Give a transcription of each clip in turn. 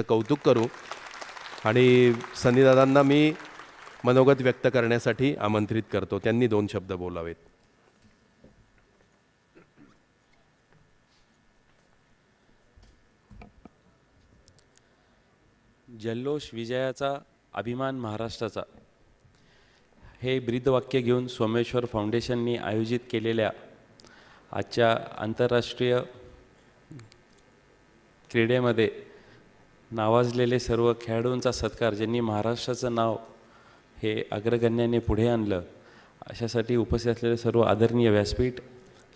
कौतुक करू. आणि सनीदादांना मी मनोगत व्यक्त करण्यासाठी आमंत्रित करतो. त्यांनी दोन शब्द बोलावेत. जल्लोष विजयाचा अभिमान महाराष्ट्राचा. हे ब्रीदवाक्य घेऊन सोमेश्वर फाउंडेशननी आयोजित केलेल्या आजच्या आंतरराष्ट्रीय क्रीडेमध्ये नावाजलेले सर्व खेळाडूंचा सत्कार ज्यांनी महाराष्ट्राचं नाव हे अग्रगण्याने पुढे आणलं अशासाठी उपस्थित असलेले सर्व आदरणीय व्यासपीठ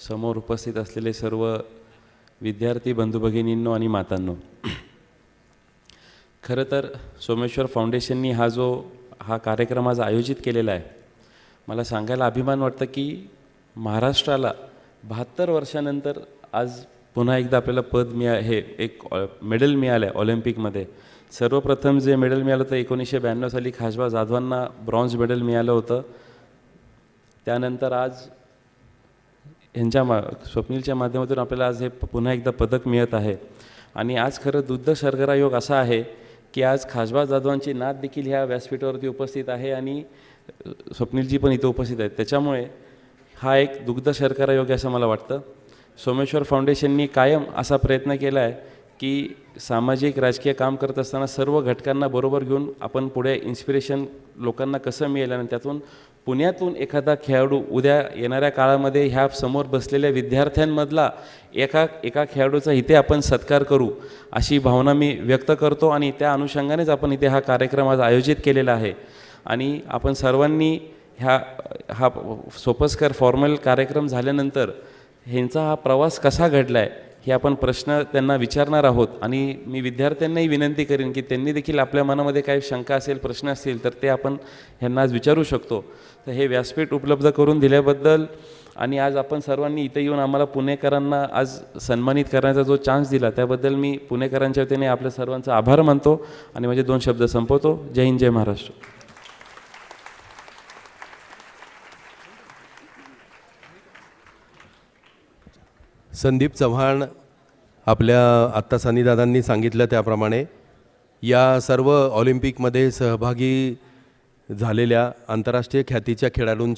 समोर उपस्थित असलेले सर्व विद्यार्थी बंधू भगिनींनो आणि मातांनो. खरं तर सोमेश्वर फाउंडेशननी हा जो हा कार्यक्रम आज आयोजित केलेला आहे मला सांगायला अभिमान वाटतं की महाराष्ट्राला बहात्तर वर्षानंतर आज पुन्हा एकदा आपल्याला पद मिळा हे एक ऑ- मेडल मिळालं आहे ऑलिम्पिकमध्ये. सर्वप्रथम जे मेडल मिळालं तर एकोणीसशे ब्याण्णव साली खासबा जाधवांना ब्रॉन्झ मेडल मिळालं होतं. त्यानंतर आज ह्यांच्या मा स्वप्नीलच्या माध्यमातून आपल्याला आज हे पुन्हा एकदा पदक मिळत आहे. आणि आज खरं दुग्ध शर्करा योग असा आहे की आज खासबा जाधवांची नात देखील ह्या व्यासपीठावरती उपस्थित आहे आणि स्वप्नीलजी पण इथे उपस्थित आहेत. त्याच्यामुळे हा एक दुग्ध शर्करा योग असं मला वाटतं. सोमेश्वर फाउंडेशननी कायम असा प्रयत्न केला आहे की सामाजिक राजकीय काम करत असताना सर्व घटकांना बरोबर घेऊन आपण पुढे इन्स्पिरेशन लोकांना कसं मिळेल आणि त्यातून पुण्यातून एखादा खेळाडू उद्या येणाऱ्या काळामध्ये ह्या समोर बसलेल्या विद्यार्थ्यांमधला एका एका खेळाडूचा इथे आपण सत्कार करू अशी भावना मी व्यक्त करतो आणि त्या अनुषंगानेच आपण इथे हा कार्यक्रम आज आयोजित केलेला आहे. आणि आपण सर्वांनी ह्या हा सोपस्कर फॉर्मल कार्यक्रम झाल्यानंतर ह्यांचा हा प्रवास कसा घडला आहे हे आपण प्रश्न त्यांना विचारणार आहोत. आणि मी विद्यार्थ्यांनाही विनंती करेन की त्यांनी देखील आपल्या मनामध्ये काही शंका असेल प्रश्न असतील तर ते आपण ह्यांना आज विचारू शकतो. तर हे व्यासपीठ उपलब्ध करून दिल्याबद्दल आणि आज आपण सर्वांनी इथे येऊन आम्हाला पुणेकरांना आज सन्मानित करण्याचा जो चान्स दिला त्याबद्दल मी पुणेकरांच्या वतीने आपल्या सर्वांचा आभार मानतो. आणि माझे दोन शब्द संपवतो. जय हिंद जय महाराष्ट्र. संदीप चव्हाण आपल्या आत्ता सन्नीदादांनी सांगितलं त्याप्रमाणे या सर्व ऑलिम्पिकमध्ये सहभागी झालेल्या आंतरराष्ट्रीय ख्यातीच्या खेळाडूंची